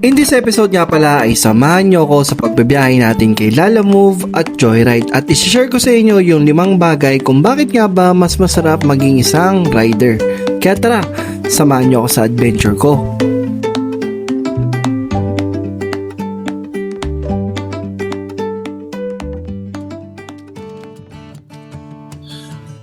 In this episode nga pala ay samahan nyo ako sa pagbabiyahe natin kay Lala Move at Joyride at isi-share ko sa inyo yung limang bagay kung bakit nga ba mas masarap maging isang rider. Kaya tara, samahan nyo ako sa adventure ko.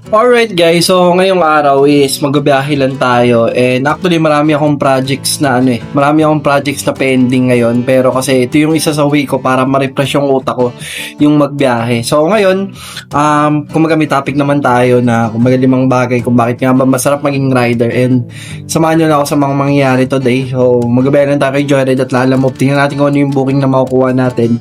Alright guys, so ngayong araw is magbabiyahe lang tayo and actually marami akong projects na ano eh, marami akong projects na pending ngayon pero kasi ito yung isa sa way ko para ma-refresh yung utak ko yung magbiyahe. So ngayon, um, kumaga may topic naman tayo na kumaga limang bagay kung bakit nga ba masarap maging rider and samahan nyo na ako sa mga mangyayari today. So magbabiyahe lang tayo kay Joyride at lalamove. Tingnan natin kung ano yung booking na makukuha natin.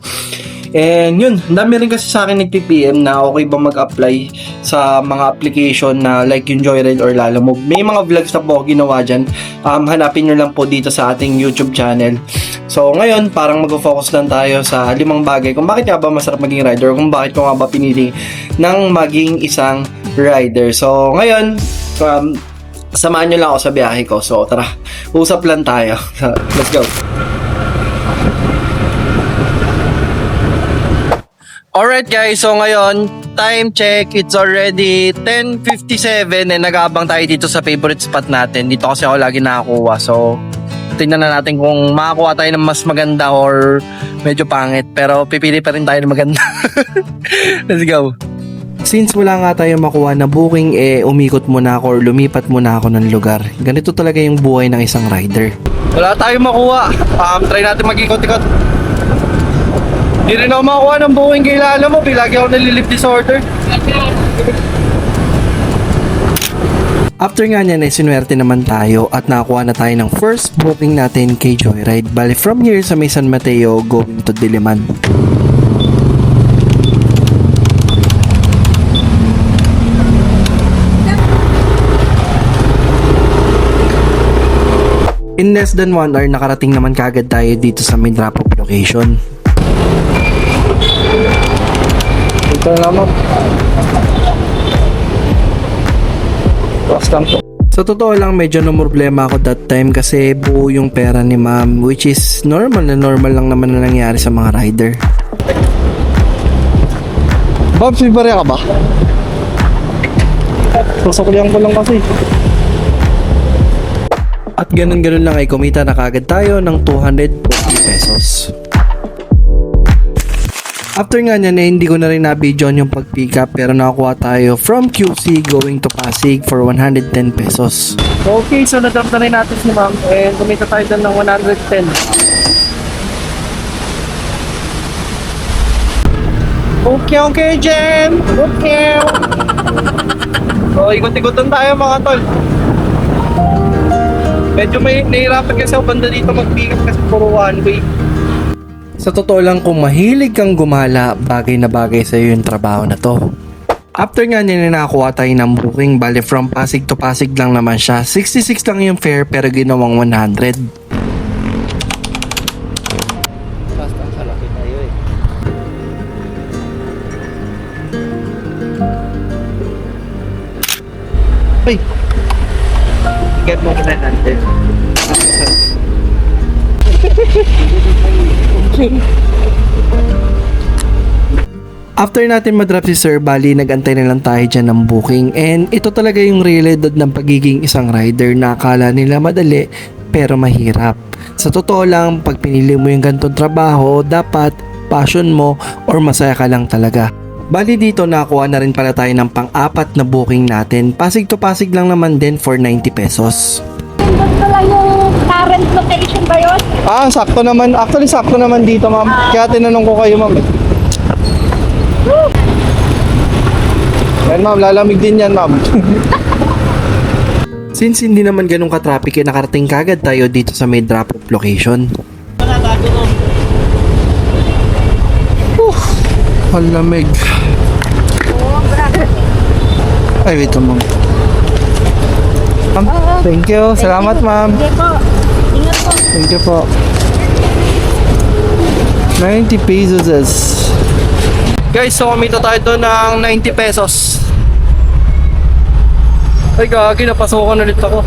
And yun, dami rin kasi sa akin nagpi-PM na okay ba mag-apply sa mga application na like yung Joyride or Lalamove. May mga vlogs na po ako ginawa dyan. Um, hanapin nyo lang po dito sa ating YouTube channel. So ngayon, parang mag-focus lang tayo sa limang bagay kung bakit nga ba masarap maging rider kung bakit ko nga ba pinili ng maging isang rider. So ngayon, um, samahan nyo lang ako sa biyahe ko. So tara, usap lang tayo. Let's go. Alright guys, so ngayon, time check, it's already 10.57 and nag-aabang tayo dito sa favorite spot natin. Dito kasi ako lagi nakakuha, so tingnan na natin kung makakuha tayo ng mas maganda or medyo pangit. Pero pipili pa rin tayo ng maganda. Let's go. Since wala nga tayo makuha na booking, eh umikot muna ako or lumipat muna ako ng lugar. Ganito talaga yung buhay ng isang rider. Wala tayong makuha. Um, try natin mag-ikot-ikot. Hindi rin ako makakuha ng buong kilala mo. Lagi ako nalilip disorder. After nga niyan ay sinuwerte naman tayo at nakakuha na tayo ng first booking natin kay Joyride. Bali from here sa may San Mateo going to Diliman. In less than 1 hour nakarating naman kagad tayo dito sa off location. Ito na naman. Basta to. Sa totoo lang, medyo na problema ako that time kasi buo yung pera ni ma'am which is normal na normal lang naman na nangyari sa mga rider. Babs, may barya ka ba? Sasaklihan ko lang kasi. At ganun-ganun lang ay kumita na kagad tayo ng 240 pesos. After nga niyan, eh, hindi ko na rin na-video yung pag-pick up pero nakakuha tayo from QC going to Pasig for 110 pesos. Okay, so na-drop na rin natin si ma'am and kumita tayo doon ng 110. Okay, okay, Jen! Okay! So, ikot-ikotan tayo mga tol. Medyo may nahirapan kasi ako banda dito mag-pick up kasi puro one way. Sa totoo lang kung mahilig kang gumala, bagay na bagay sa iyo yung trabaho na to. After nga niya nakakuha tayo ng booking, bali from Pasig to Pasig lang naman siya. 66 lang yung fare pero ginawang 100. Basta, sa laki tayo eh. Ay! Ticket mo muna natin. After natin madrop si Sir Bali, nagantay na lang tayo dyan ng booking. And ito talaga yung realidad ng pagiging isang rider na akala nila madali pero mahirap. Sa totoo lang, pag pinili mo yung ganitong trabaho, dapat passion mo or masaya ka lang talaga. Bali dito nakuha na rin pala tayo ng pang-apat na booking natin. Pasig to pasig lang naman din for 90 pesos. Yung current location ba yun? Ah, sakto naman. Actually, sakto naman dito, ma'am. Kaya tinanong ko kayo, ma'am. Yan, ma'am. Lalamig din yan, ma'am. Since hindi naman ganun ka-traffic, eh, nakarating kagad tayo dito sa may drop-off location. Ang lamig. Ay, wait ma'am. Ma'am, thank you. Salamat, ma'am. Sige po. Ingat po. Thank you po. 90 pesos is... Guys, so kumita tayo doon ng 90 pesos. Ay gagi, napasukan ulit ako.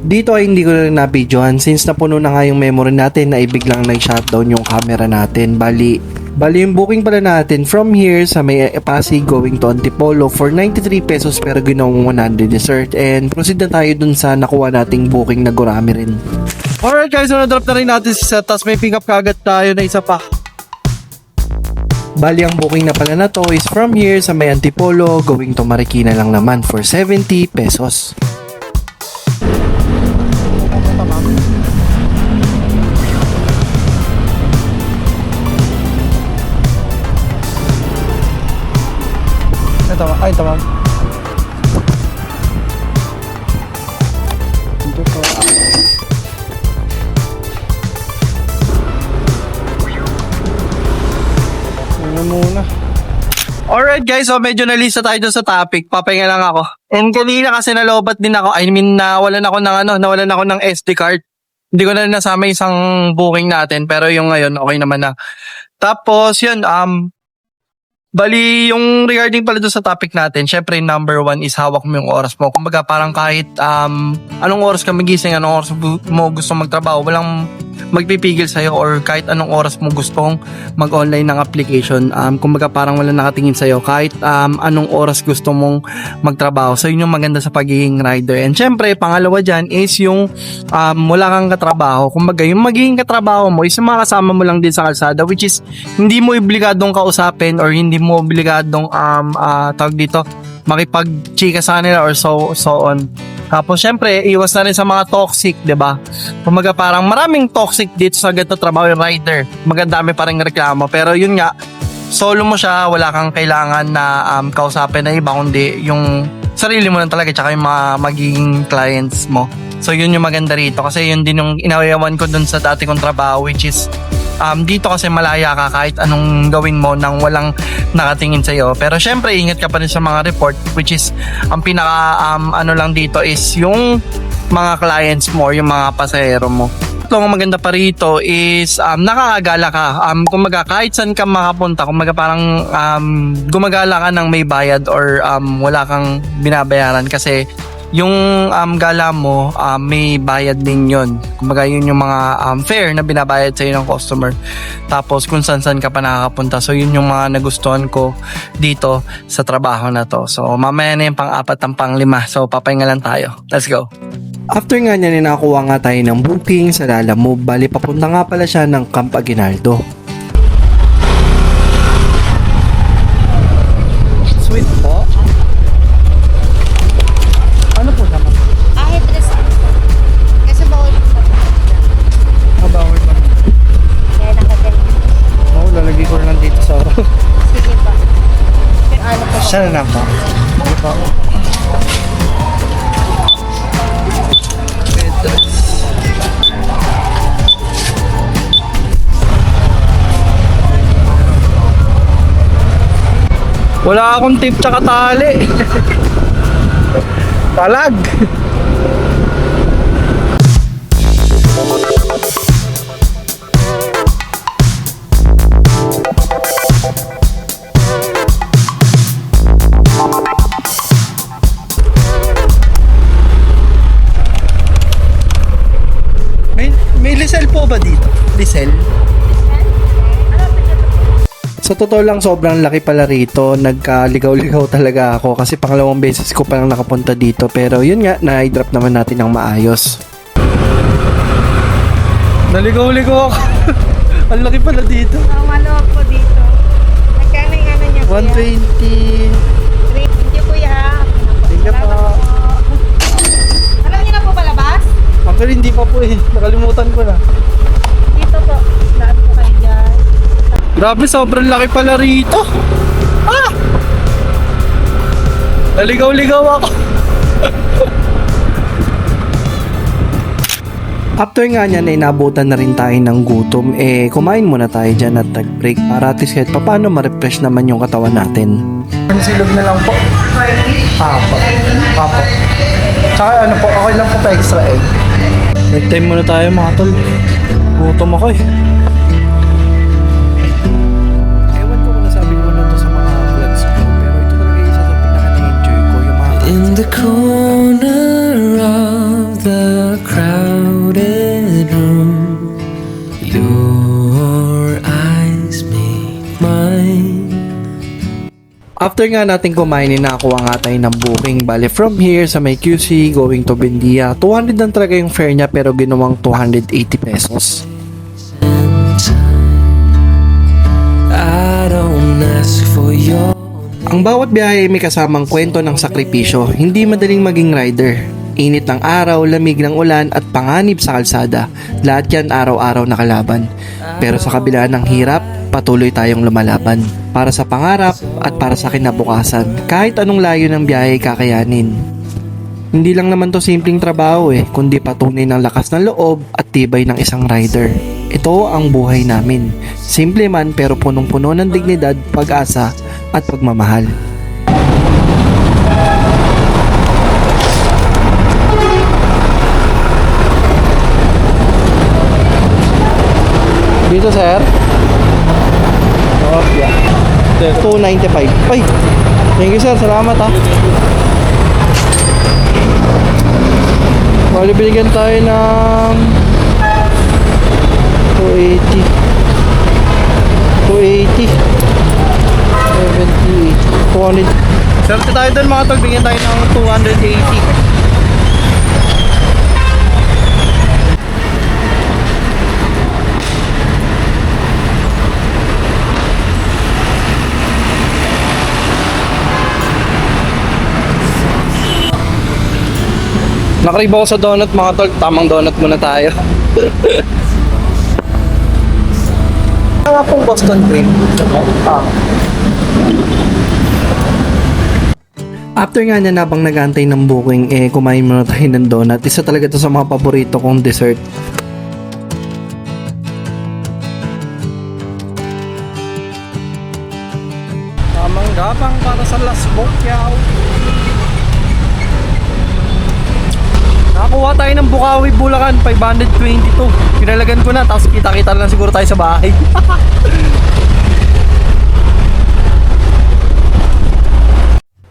Dito ay hindi ko na rin na-videohan since napuno na nga yung memory natin na ibiglang nag-shutdown yung camera natin. Bali, bali yung booking pala natin from here sa may Pasig going to Antipolo for 93 pesos pero ginawang 100 dessert and proceed na tayo dun sa nakuha nating booking na gurami rin. Alright guys, so na-drop na rin natin si Seth tapos may pick up kagad tayo na isa pa. Bali ang booking na pala na to is from here sa may Antipolo going to Marikina lang naman for 70 pesos. Ay, ito ma'am. Ito po. Ano muna? Alright guys, so medyo nalista tayo dun sa topic. Papahinga lang ako. And kanina kasi nalobat din ako. I mean, nawalan ako ng ano, nawalan ako ng SD card. Hindi ko na nasama isang booking natin. Pero yung ngayon, okay naman na. Tapos, yun, um, Bali, yung regarding pala doon sa topic natin, syempre number one is hawak mo yung oras mo. Kumbaga parang kahit um, anong oras ka magising, anong oras mo gusto magtrabaho, walang magpipigil sa'yo or kahit anong oras mo gustong mag-online ng application. Um, kumbaga parang wala nakatingin sa'yo kahit um, anong oras gusto mong magtrabaho. So yun yung maganda sa pagiging rider. And syempre, pangalawa dyan is yung um, wala kang katrabaho. Kumbaga yung magiging katrabaho mo is yung mga mo lang din sa kalsada which is hindi mo obligadong kausapin or hindi mo obligadong um, ah, tawag dito makipag-chika sa kanila or so, so on. Tapos syempre, iwas na rin sa mga toxic, 'di ba? Kumaga parang maraming toxic dito sa ganito trabaho yung rider. Magandami pa rin reklamo. Pero yun nga, solo mo siya, wala kang kailangan na um, kausapin na iba, kundi yung sarili mo lang talaga, tsaka yung mga magiging clients mo. So yun yung maganda rito kasi yun din yung inayawan ko dun sa dati kong trabaho which is um, dito kasi malaya ka kahit anong gawin mo nang walang nakatingin sa'yo. Pero syempre, ingat ka pa rin sa mga report which is ang pinaka um, ano lang dito is yung mga clients mo, yung mga pasahero mo. Ang maganda pa rito is um, nakakagala ka. Um, kumaga kahit saan ka makapunta, kumaga parang um, gumagala ka ng may bayad or um, wala kang binabayaran kasi yung um, gala mo, um, may bayad din yon. Kumbaga yun yung mga um, fare na binabayad sa'yo ng customer. Tapos kung saan saan ka pa nakakapunta. So yun yung mga nagustuhan ko dito sa trabaho na to. So mamaya na yung pang-apat ang pang-lima. So papahinga lang tayo. Let's go. After nga niya, ninakuha nga tayo ng booking sa Lala Move. Bali, papunta nga pala siya ng Camp Aguinaldo. Siya na lang po. Sige po. Wala akong tip tsaka tali. Talag. May, lisel po ba dito? Lisel? Sa totoo lang, sobrang laki pala rito. Nagkaligaw-ligaw talaga ako kasi pangalawang beses ko pa lang nakapunta dito. Pero yun nga, na-drop naman natin ng maayos. Naligaw-ligaw ako. Ang laki pala dito. Ang maluwag po dito. Magkano yung ano niya? 120. Pa po eh. Nakalimutan ko na. Dito po. Lahat po kayo dyan. Grabe, sobrang laki pala rito. Ah! Naligaw-ligaw ako. After nga niya na inabutan na rin tayo ng gutom, eh kumain muna tayo dyan at nag-break para at least kahit paano ma-refresh naman yung katawan natin. Ang silog na lang po. Papa. Papa. Tsaka ano po, okay lang po pa extra egg. Break time muna tayo mga tol. Gutom ako eh. Ewan ko kung nasabi ko na After nga natin kumain, nakakuha nga tayo ng booking. Bale, from here sa may QC, going to Bendia, 200 lang talaga yung fare niya pero ginawang 280 pesos. Ang bawat biyahe ay may kasamang kwento ng sakripisyo. Hindi madaling maging rider. Init ng araw, lamig ng ulan at panganib sa kalsada. Lahat yan araw-araw na kalaban. Pero sa kabila ng hirap, patuloy tayong lumalaban. Para sa pangarap at para sa kinabukasan. Kahit anong layo ng biyahe kakayanin. Hindi lang naman to simpleng trabaho eh, kundi patunay ng lakas ng loob at tibay ng isang rider. Ito ang buhay namin. Simple man pero punong-puno ng dignidad, pag-asa at pagmamahal. Dito sir? Oh, yeah. 295. Ay! Thank you sir, salamat ha. Bali binigyan tayo ng 280 280 70 200 Swerte tayo doon mga tol, bigyan tayo ng 280 Nakrib ako sa donut mga tol, tamang donut muna tayo. Nga pong Boston cream? Ah. After nga niya nabang nagantay ng booking, eh kumain muna tayo ng donut. Isa talaga to sa mga paborito kong dessert. Tamang gabang para sa Las Bocyaw. Nakakuha tayo ng Bukawi, Bulacan, 522. Pinalagan ko na, tapos kita-kita lang siguro tayo sa bahay.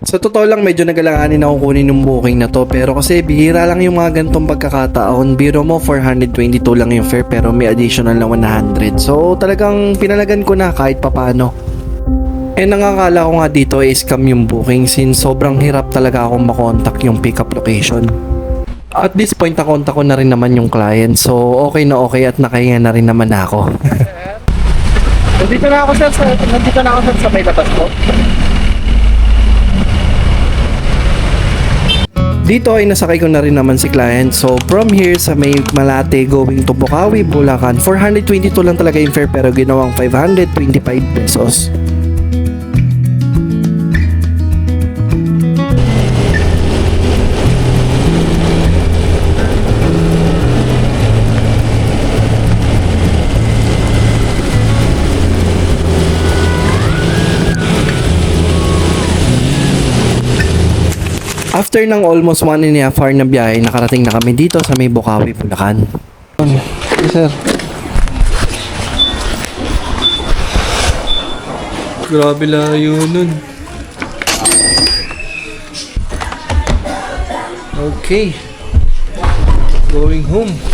Sa totoo lang, medyo nagalanganin ako kunin yung booking na to. Pero kasi bihira lang yung mga gantong pagkakataon. Biro mo, 422 lang yung fare pero may additional na 100. So talagang pinalagan ko na kahit papano. Eh nangakala ko nga dito ay scam yung booking since sobrang hirap talaga akong makontak yung pickup location. At this point, nakontak ko na rin naman yung client. So, okay na okay at nakahinga na rin naman ako. nandito na ako sir, sa, nandito na ako sir sa may labas po. Dito ay nasakay ko na rin naman si client. So, from here sa may Malate going to Bukawi, Bulacan, 422 lang talaga yung fare pero ginawang 525 pesos. After ng almost one and a half hour na biyahe, nakarating na kami dito sa may Bukawi, Bulacan. Yes, sir. Grabe layo nun. Okay. Going home.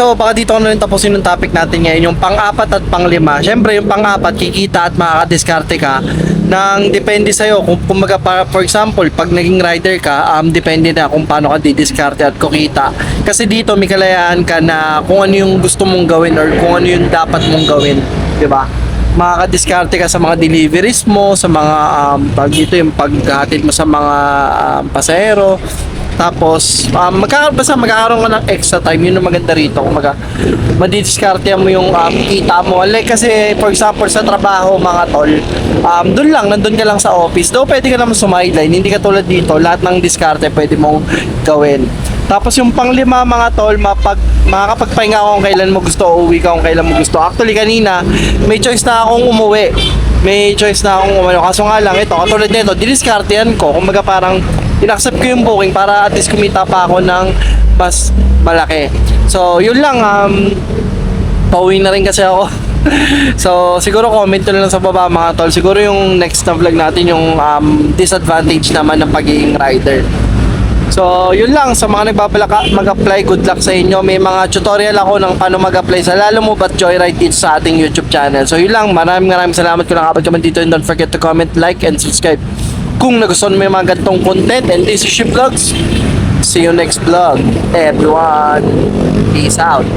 So, baka dito ko na rin tapusin yung topic natin ngayon, yung pang-apat at pang-lima. Siyempre, yung pang-apat, kikita at makakadiskarte ka ng depende sa'yo. Kung kumbaga, para, for example, pag naging rider ka, um, depende na kung paano ka didiskarte at kukita. Kasi dito, may kalayaan ka na kung ano yung gusto mong gawin or kung ano yung dapat mong gawin. 'di ba? makakadiskarte ka sa mga deliveries mo, sa mga um, pag dito yung paghatid mo sa mga um, pasahero. Tapos, um, magkakaroon, basta magkakaroon ka ng extra time. Yun ang maganda rito. Kung maga, madidiskarte mo yung um, kita mo. Like kasi, for example, sa trabaho, mga tol, um, doon lang, nandun ka lang sa office. Though, pwede ka naman sumideline. Hindi ka tulad dito, lahat ng diskarte pwede mong gawin. Tapos yung panglima mga tol, mapag, makakapagpahinga ako kung kailan mo gusto o uwi ka kung kailan mo gusto. Actually kanina, may choice na akong umuwi. May choice na akong umano. Kaso nga lang, ito, katulad nito, diniskartehan ko. Kumbaga parang, inaccept ko yung booking para at least kumita pa ako ng mas malaki. So, yun lang. Um, pauwi na rin kasi ako. so, siguro comment nyo lang sa baba mga tol. Siguro yung next na vlog natin yung um, disadvantage naman ng pagiging rider. So, yun lang sa mga nagbabalaka mag-apply, good luck sa inyo. May mga tutorial ako ng paano mag-apply sa Lalo Mo Ba't Joyride dito sa ating YouTube channel. So, yun lang. Maraming maraming salamat ko lang kapag comment dito and don't forget to comment, like, and subscribe. Kung nagustuhan mo yung mga gantong content and this is Ship Vlogs, see you next vlog. Everyone, peace out.